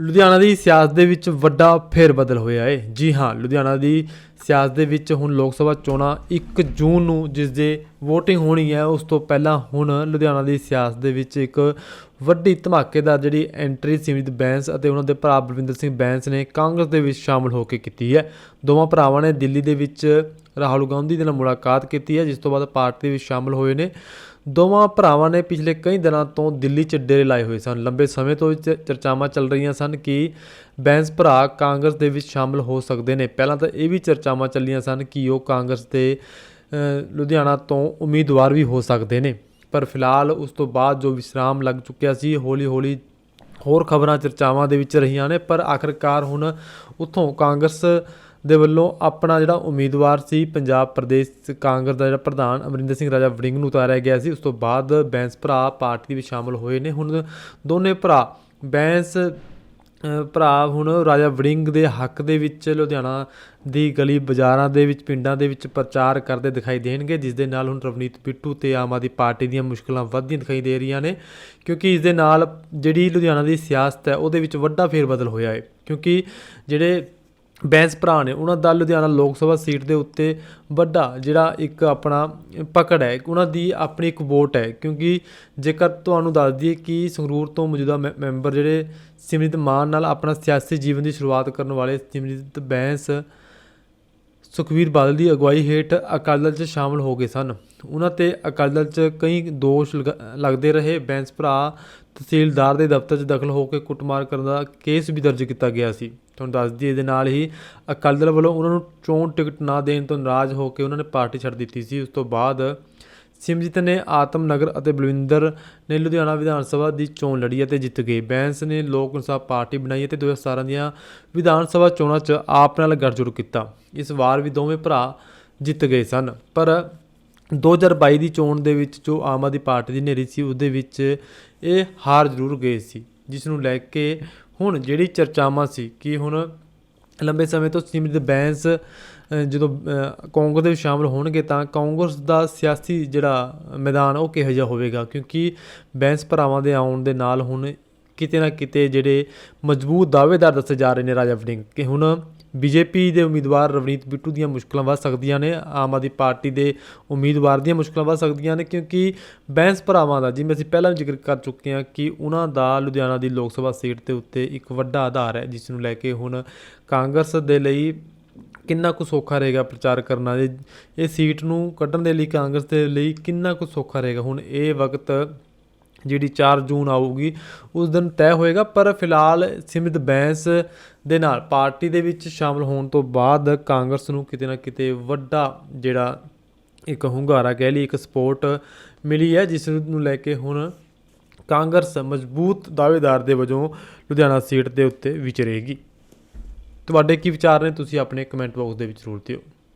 ਲੁਧਿਆਣਾ ਦੀ ਸਿਆਸਤ ਦੇ ਵਿੱਚ ਵੱਡਾ ਫੇਰਬਦਲ ਹੋਇਆ ਹੈ ਜੀ ਹਾਂ, ਲੁਧਿਆਣਾ ਦੀ ਸਿਆਸਤ ਦੇ ਵਿੱਚ ਹੁਣ ਲੋਕ ਸਭਾ ਚੋਣਾਂ 1 ਜੂਨ ਨੂੰ ਜਿਸ ਦੇ VOTING ਹੋਣੀ ਹੈ, ਉਸ ਤੋਂ ਪਹਿਲਾਂ ਹੁਣ ਲੁਧਿਆਣਾ ਦੀ ਸਿਆਸਤ ਦੇ ਵਿੱਚ ਇੱਕ ਵੱਡੀ ਧਮਾਕੇਦਾਰ ਜਿਹੜੀ ਐਂਟਰੀ ਸਿਮਰਜੀਤ ਬੈਂਸ ਅਤੇ ਉਹਨਾਂ ਦੇ ਭਰਾ ਬਲਵਿੰਦਰ ਸਿੰਘ ਬੈਂਸ ਨੇ ਕਾਂਗਰਸ ਦੇ ਵਿੱਚ ਸ਼ਾਮਲ ਹੋ ਕੇ ਕੀਤੀ ਹੈ। ਦੋਵਾਂ ਭਰਾਵਾਂ ਨੇ ਦਿੱਲੀ ਦੇ ਵਿੱਚ ਰਾਹੁਲ ਗਾਂਧੀ ਦੇ ਨਾਲ ਮੁਲਾਕਾਤ ਕੀਤੀ ਹੈ, ਜਿਸ ਤੋਂ ਬਾਅਦ ਪਾਰਟੀ ਵਿੱਚ ਸ਼ਾਮਲ ਹੋਏ ਨੇ। ਦੋਵਾਂ ਭਰਾਵਾਂ ਨੇ ਪਿਛਲੇ ਕਈ ਦਿਨਾਂ ਤੋਂ ਦਿੱਲੀ 'ਚ ਡੇਰੇ ਲਾਏ ਹੋਏ ਸਨ। ਲੰਬੇ ਸਮੇਂ ਤੋਂ ਚ- ਚਰਚਾਵਾਂ ਚੱਲ ਰਹੀਆਂ ਸਨ ਕਿ ਬੈਂਸ ਭਰਾ ਕਾਂਗਰਸ ਦੇ ਵਿੱਚ ਸ਼ਾਮਲ ਹੋ ਸਕਦੇ ਨੇ। ਪਹਿਲਾਂ ਤਾਂ ਇਹ ਵੀ ਚਰਚਾਵਾਂ ਚੱਲੀਆਂ ਸਨ ਕਿ ਉਹ ਕਾਂਗਰਸ ਦੇ ਲੁਧਿਆਣਾ ਤੋਂ ਉਮੀਦਵਾਰ ਵੀ ਹੋ ਸਕਦੇ ਨੇ। ਪਰ ਫਿਲਹਾਲ ਉਸ ਤੋਂ ਬਾਅਦ ਜੋ ਵਿਸ਼ਰਾਮ ਲੱਗ ਚੁੱਕਿਆ ਸੀ ਹੌਲੀ ਹੌਲੀ ਹੋਰ ਖਬਰਾਂ, ਚਰਚਾਵਾਂ ਦੇ ਵਿੱਚ ਰਹੀਆਂ ਨੇ। ਪਰ ਆਖਰਕਾਰ ਹੁਣ ਉੱਥੋਂ ਕਾਂਗਰਸ ਦੇ ਵੱਲੋਂ ਆਪਣਾ ਜਿਹੜਾ ਉਮੀਦਵਾਰ ਸੀ ਪੰਜਾਬ ਪ੍ਰਦੇਸ਼ ਕਾਂਗਰਸ ਦਾ ਜਿਹੜਾ ਪ੍ਰਧਾਨ ਅਮਰਿੰਦਰ ਸਿੰਘ ਰਾਜਾ ਵੜਿੰਗ ਨੂੰ ਉਤਾਰਿਆ ਗਿਆ ਸੀ। ਉਸ ਤੋਂ ਬਾਅਦ ਬੈਂਸ ਭਰਾ ਪਾਰਟੀ ਵਿੱਚ ਸ਼ਾਮਲ ਹੋਏ ਨੇ। ਹੁਣ ਦੋਨੇ ਭਰਾ, ਬੈਂਸ ਭਰਾ ਹੁਣ ਰਾਜਾ ਵੜਿੰਗ ਦੇ ਹੱਕ ਦੇ ਵਿੱਚ ਲੁਧਿਆਣਾ ਦੀ ਗਲੀ ਬਾਜ਼ਾਰਾਂ ਦੇ ਵਿੱਚ, ਪਿੰਡਾਂ ਦੇ ਵਿੱਚ ਪ੍ਰਚਾਰ ਕਰਦੇ ਦਿਖਾਈ ਦੇਣਗੇ, ਜਿਸ ਦੇ ਨਾਲ ਹੁਣ ਰਵਨੀਤ ਬਿੱਟੂ ਤੇ ਆਮ ਆਦਮੀ ਪਾਰਟੀ ਦੀਆਂ ਮੁਸ਼ਕਲਾਂ ਵੱਧਦੀਆਂ ਦਿਖਾਈ ਦੇ ਰਹੀਆਂ ਨੇ, ਕਿਉਂਕਿ ਇਸ ਦੇ ਨਾਲ ਜਿਹੜੀ ਲੁਧਿਆਣਾ ਦੀ ਸਿਆਸਤ ਹੈ, ਉਹਦੇ ਵਿੱਚ ਵੱਡਾ ਫੇਰਬਦਲ ਹੋਇਆ ਹੈ ਕਿਉਂਕਿ ਜਿਹੜੇ ਬੈਂਸ ਭਰਾ ਨੇ, ਉਹਨਾਂ ਦਾ ਲੁਧਿਆਣਾ ਲੋਕ ਸਭਾ ਸੀਟ ਦੇ ਉੱਤੇ ਵੱਡਾ ਜਿਹੜਾ ਇੱਕ ਆਪਣਾ ਪਕੜ ਹੈ, ਉਹਨਾਂ ਦੀ ਆਪਣੀ ਇੱਕ ਵੋਟ ਹੈ। ਕਿਉਂਕਿ ਜੇਕਰ ਤੁਹਾਨੂੰ ਦੱਸ ਦਈਏ ਕਿ ਸੰਗਰੂਰ ਤੋਂ ਮੌਜੂਦਾ ਮੈ- ਮੈਂਬਰ ਜਿਹੜੇ ਸਿਮਰਜੀਤ ਮਾਨ ਨਾਲ ਆਪਣਾ ਸਿਆਸੀ ਜੀਵਨ ਦੀ ਸ਼ੁਰੂਆਤ ਕਰਨ ਵਾਲੇ ਸਿਮਰਜੀਤ ਬੈਂਸ ਸੁਖਵੀਰ ਬਾਦਲ ਦੀ ਅਗਵਾਈ ਹੇਠ ਅਕਾਲੀ ਦਲ 'ਚ ਸ਼ਾਮਲ ਹੋ ਗਏ ਸਨ। ਉਹਨਾਂ ਤੇ ਅਕਾਲੀ ਦਲ 'ਚ ਕਈ ਦੋਸ਼ ਲਗ- ਲੱਗਦੇ ਰਹੇ। ਬੈਂਸ ਭਰਾ ਤਹਿਸੀਲਦਾਰ ਦੇ ਦਫ਼ਤਰ 'ਚ ਦਖਲ ਹੋ ਕੇ ਕੁੱਟਮਾਰ ਕਰਨ ਦਾ ਕੇਸ ਵੀ ਦਰਜ ਕੀਤਾ ਗਿਆ ਸੀ। ਤੁਹਾਨੂੰ ਦੱਸ ਦਈਏ, ਇਹਦੇ ਨਾਲ ਹੀ ਅਕਾਲੀ ਦਲ ਵੱਲੋਂ ਉਹਨਾਂ ਨੂੰ ਚੋਣ ਟਿਕਟ ਨਾ ਦੇਣ ਤੋਂ ਨਾਰਾਜ਼ ਹੋ ਕੇ ਉਹਨਾਂ ਨੇ ਪਾਰਟੀ ਛੱਡ ਦਿੱਤੀ ਸੀ। ਉਸ ਤੋਂ ਬਾਅਦ ਸਿਮਜੀਤ ਨੇ ਆਤਮ ਨਗਰ ਅਤੇ ਬਲਵਿੰਦਰ ਨੇ ਲੁਧਿਆਣਾ ਵਿਧਾਨ ਸਭਾ ਦੀ ਚੋਣ ਲੜੀ ਅਤੇ ਜਿੱਤ ਗਏ ਬੈਂਸ ਨੇ ਲੋਕ ਇਨਸਾਫ ਪਾਰਟੀ ਬਣਾਈ ਅਤੇ 2017 ਦੀਆਂ ਵਿਧਾਨ ਸਭਾ ਚੋਣਾਂ 'ਚ ਆਪ ਨਾਲ ਗੱਠਜੋੜ ਕੀਤਾ। ਇਸ ਵਾਰ ਵੀ ਦੋਵੇਂ ਭਰਾ ਜਿੱਤ ਗਏ ਸਨ। ਪਰ 2022 ਦੀ ਚੋਣ ਦੇ ਵਿੱਚ ਜੋ ਆਮ ਆਦਮੀ ਪਾਰਟੀ ਦੀ ਨੇਰੀ ਸੀ, ਉਹਦੇ ਵਿੱਚ ਇਹ ਹਾਰ ਜ਼ਰੂਰ ਗਏ ਸੀ, ਜਿਸ ਨੂੰ ਲੈ ਕੇ ਹੁਣ ਜਿਹੜੀ ਚਰਚਾਵਾਂ ਸੀ, ਕਿ ਹੁਣ ਲੰਬੇ ਸਮੇਂ ਤੋਂ ਸਿਮਰਜੀਤ ਬੈਂਸ ਜਦੋਂ ਕਾਂਗਰਸ ਦੇ ਵਿੱਚ ਸ਼ਾਮਲ ਹੋਣਗੇ ਤਾਂ ਕਾਂਗਰਸ ਦਾ ਸਿਆਸੀ ਜਿਹੜਾ ਮੈਦਾਨ ਉਹ ਕਿਹੋ ਜਿਹਾ ਹੋਵੇਗਾ? ਕਿਉਂਕਿ ਬੈਂਸ ਭਰਾਵਾਂ ਦੇ ਆਉਣ ਦੇ ਨਾਲ ਹੁਣ ਕਿਤੇ ਨਾ ਕਿਤੇ ਜਿਹੜੇ ਮਜ਼ਬੂਤ ਦਾਅਵੇਦਾਰ ਦੱਸੇ ਜਾ ਰਹੇ ਨੇ ਰਾਜਾ ਵੜਿੰਗ, ਕਿ ਹੁਣ ਬੀਜੇਪੀ ਦੇ ਉਮੀਦਵਾਰ ਰਵਨੀਤ ਬਿੱਟੂ ਦੀਆਂ ਮੁਸ਼ਕਲਾਂ ਵੱਧ ਸਕਦੀਆਂ ਨੇ, ਆਮ ਆਦਮੀ ਪਾਰਟੀ ਦੇ ਉਮੀਦਵਾਰ ਦੀਆਂ ਮੁਸ਼ਕਲਾਂ ਵੱਧ ਸਕਦੀਆਂ ਨੇ, ਕਿਉਂਕਿ ਬੈਂਸ ਭਰਾਵਾਂ ਦਾ, ਜਿਵੇਂ ਅਸੀਂ ਪਹਿਲਾਂ ਵੀ ਜ਼ਿਕਰ ਕਰ ਚੁੱਕੇ ਹਾਂ ਕਿ ਉਹਨਾਂ ਦਾ ਲੁਧਿਆਣਾ ਦੀ ਲੋਕ ਸਭਾ ਸੀਟ ਦੇ ਉੱਤੇ ਇੱਕ ਵੱਡਾ ਆਧਾਰ ਹੈ, ਜਿਸ ਨੂੰ ਲੈ ਕੇ ਹੁਣ ਕਾਂਗਰਸ ਦੇ ਲਈ ਕਿੰਨਾ ਕੁ ਸੌਖਾ ਰਹੇਗਾ ਪ੍ਰਚਾਰ ਕਰਨਾ, ਇਹ ਸੀਟ ਨੂੰ ਕੱਢਣ ਦੇ ਲਈ ਕਾਂਗਰਸ ਦੇ ਲਈ ਕਿੰਨਾ ਕੁ ਸੌਖਾ ਰਹੇਗਾ। ਹੁਣ ਇਹ ਵਕਤ ਜਿਹੜੀ 4 ਜੂਨ ਆਊਗੀ, ਉਸ ਦਿਨ ਤੈਅ ਹੋਏਗਾ, ਪਰ ਫਿਲਹਾਲ ਸਿਮਰਤ ਬੈਂਸ ਦੇ ਨਾਲ ਪਾਰਟੀ ਦੇ ਵਿੱਚ ਸ਼ਾਮਲ ਹੋਣ ਤੋਂ ਬਾਅਦ ਕਾਂਗਰਸ ਨੂੰ ਕਿਤੇ ਨਾ ਕਿਤੇ ਵੱਡਾ ਜਿਹੜਾ ਇੱਕ ਹੁੰਗਾਰਾ ਕਹਿ ਲਈ ਇੱਕ ਸਪੋਰਟ ਮਿਲੀ ਹੈ, ਜਿਸ ਨੂੰ ਲੈ ਕੇ ਹੁਣ ਕਾਂਗਰਸ ਮਜ਼ਬੂਤ ਦਾਅਵੇਦਾਰ ਦੇ ਵਜੋਂ ਲੁਧਿਆਣਾ ਸੀਟ ਦੇ ਉੱਤੇ ਵਿਚਰੇਗੀ। ਤੁਹਾਡੇ ਕੀ ਵਿਚਾਰ ਨੇ? ਤੁਸੀਂ ਆਪਣੇ ਕਮੈਂਟ ਬਾਕਸ ਦੇ ਵਿੱਚ ਜ਼ਰੂਰ ਦਿਓ।